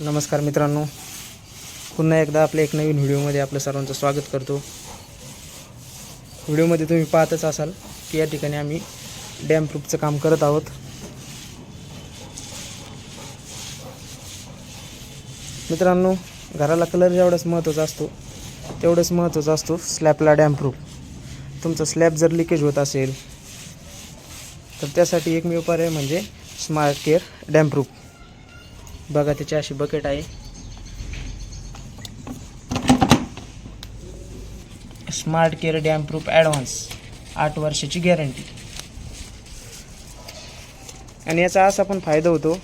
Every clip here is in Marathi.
नमस्कार मित्रांनो. पुन्हा एकदा आपल्या एक नवीन व्हिडिओमध्ये आपलं सर्वांचं स्वागत करतो. व्हिडिओमध्ये तुम्ही पाहतच असाल की या ठिकाणी आम्ही डॅम प्रूफचं काम करत आहोत. मित्रांनो घराला कलर जेवढाच महत्त्वाचा असतो तेवढंच महत्त्वाचा असतो स्लॅबला डॅम प्रूफ. तुमचा स्लॅब जर लिकेज होत असेल तर त्यासाठी एकमेव पर्याय म्हणजे स्मार्ट केअर डॅम प्रूफ. बघा त्याची अशी बकेट आहे. Smart care damp proof advance आठ वर्षाची गॅरंटी आणि याचा असा पण फायदा होतो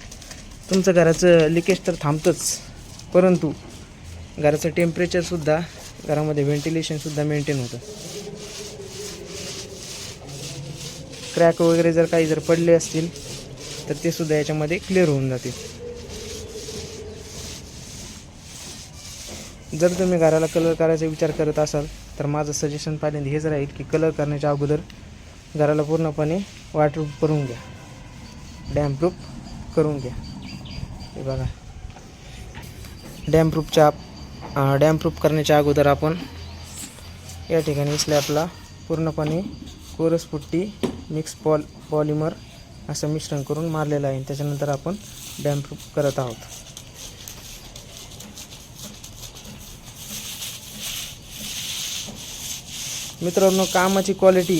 तुमचं घराचं लिकेज तर थांबतंच. परंतु घराचं टेम्परेचरसुद्धा घरामध्ये व्हेंटिलेशनसुद्धा मेंटेन होतं. क्रॅक वगैरे जर काही जर पडले असतील तर ते सुद्धा याच्यामध्ये क्लिअर होऊन जातील. जर तुम्ही घराला कलर करायचा विचार करत असाल तर माझं सजेशन पाहिजे हेच राहील की कलर करण्याच्या अगोदर घराला पूर्णपणे वॉटरप्रूफ करून घ्या. डॅमप्रूफ करून घ्या. हे बघा. डॅमप्रूफच्या डॅमप्रूफ करण्याच्या अगोदर आपण या ठिकाणी स्लॅबला पूर्णपणे कोरसपुट्टी मिक्स पॉल पॉलिमर असं मिश्रण करून मारलेलं आहे. त्याच्यानंतर आपण डॅमप्रूफ करत आहोत. मित्रांनो कामाची क्वालिटी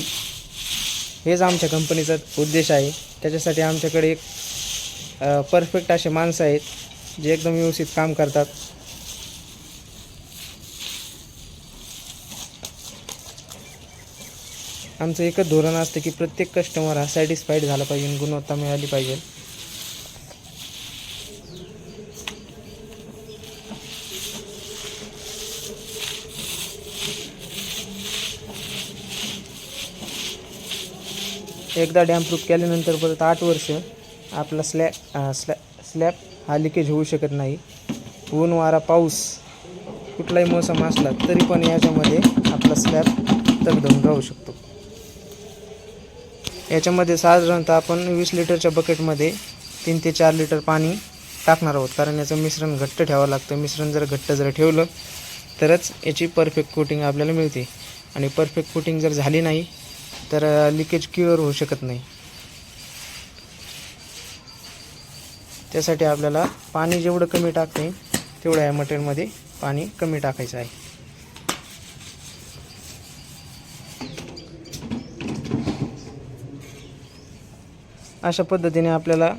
हेच आमच्या कंपनीचा उद्देश आहे. त्याच्यासाठी आमच्याकडे एक परफेक्ट असे माणसं आहेत जे एकदम व्यवस्थित काम करतात. आमचं एकच धोरण असतं की प्रत्येक कस्टमर हा सॅटिस्फाईड झाला पाहिजे गुणवत्ता मिळाली पाहिजे. एकदा डॅम प्रूफ केल्यानंतर परत आठ वर्ष आपला स्लॅब स्लॅ स्लॅब हा लिकेज होऊ शकत नाही. ऊन वारा पाऊस कुठलाही मोसम असला तरी पण याच्यामध्ये आपला स्लॅब तगधून राहू शकतो. याच्यामध्ये साधारणतः आपण वीस लिटरच्या बकेटमध्ये तीन ते चार लिटर पाणी टाकणार आहोत. कारण याचं मिश्रण घट्ट ठेवावं लागतं. मिश्रण जर घट्ट जर ठेवलं तरच याची परफेक्ट कोटिंग आपल्याला मिळते. आणि परफेक्ट कोटिंग जर झाली नाही तर लिकेज क्युअर होऊ शकत नाही. त्यासाठी आपल्याला पाणी जेवढं कमी टाकता येईल तेवढं या मटेरियलमध्ये पाणी कमी टाकायचं आहे. अशा पद्धतीने आपल्याला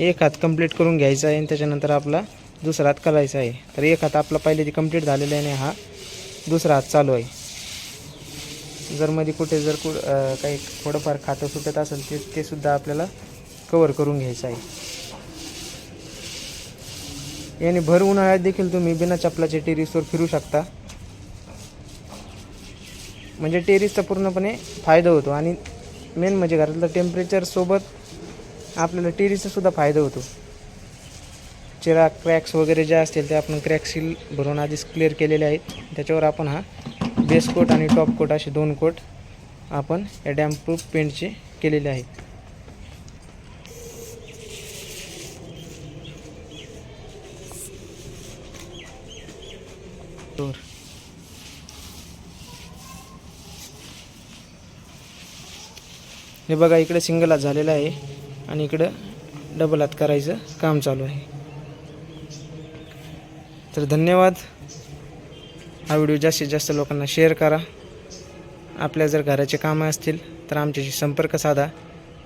एक हात कंप्लीट करून घ्यायचा आहे आणि त्याच्यानंतर आपला दुसरा हात करायचा आहे. तर एक हात आपला पहिले ती कंप्लीट झालेला आहे आणि हा दुसरा हात चालू आहे. जर मध्ये कुठे जर कु काही थोडंफार खातं सुटत असेल ते ते सुद्धा आपल्याला कवर करून घ्यायचं आहे. याने भर उन्हाळ्यात देखील तुम्ही बिना चपलाच्या टेरिसवर फिरू शकता. म्हणजे टेरिसचा पूर्णपणे फायदा होतो आणि मेन म्हणजे घरातलं टेम्परेचर सोबत आपल्याला टेरिसचा सुद्धा फायदा होतो. चिरा क्रॅक्स वगैरे ज्या असतील ते आपण क्रॅक सील भरून आधीच क्लिअर केलेले आहेत. त्याच्यावर आपण हा बेस कोट आणि टॉप कोट असे दोन कोट आपण या डॅम्पप्रूफ पेंटचे केलेले आहेत. तर. हे बघा इकडे सिंगल हात झालेला आहे आणि इकडं डबल हात करायचं काम चालू आहे. तर धन्यवाद. हा व्हिडिओ जास्तीत जास्त लोकांना शेअर करा. आपल्या जर घराचे कामं असतील तर आमच्याशी संपर्क साधा.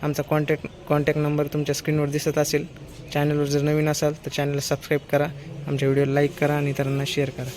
आमचा कॉन्टॅक्ट कॉन्टॅक्ट नंबर तुमच्या स्क्रीनवर दिसत असेल. चॅनलवर जर नवीन असाल तर चॅनलला सबस्क्राईब करा. आमच्या व्हिडिओला लाईक करा आणि इतरांना शेअर करा.